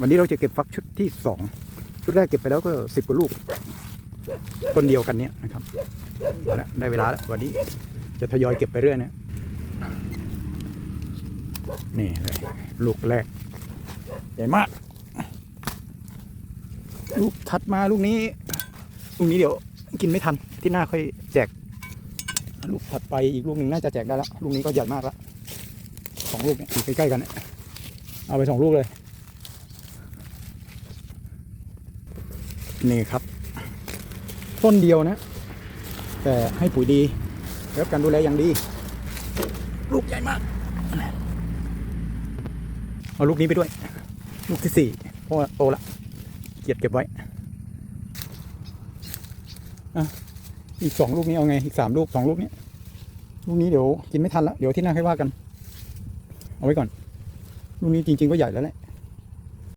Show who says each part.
Speaker 1: วันนี้เราจะเก็บฟักชุดที่สองชุดแรกเก็บไปแล้วก็สิบกว่าลูกคนเดียวกันเนี้ยนะครับเอาละได้เวลาแล้ววันนี้จะทยอยเก็บไปเรื่อยนะนี่เลยลูกแรกใหญ่มาก ลูกถัดมาลูกนี้ ลูกนี้เดี๋ยวกินไม่ทันที่หน้าค่อยแจก ลูกถัดไปอีกลูกหนึ่งน่าจะแจกได้แล้วลูกนี้ก็ใหญ่มากแล้วสองลูกเนี่ยอยู่ใกล้ๆกันเนี่ยเอาไปสองลูกเลย นี่ครับ ต้นเดียวนะ แต่ให้ปุ๋ยดีแล้วการดูแลอย่างดี ลูกใหญ่มาก เอาลูกนี้ไปด้วย ลูกที่สี่เพราะโตละเกียดเก็บไว้อะอีกสองลูกนี้เอาไง อีกสามลูกสองลูกนี้ลูกนี้เดี๋ยวกินไม่ทันละเดี๋ยวที่หน้าให้ว่ากัน เอาไว้ก่อน ลูกนี้จริง ๆ ก็ใหญ่แล้วแหละ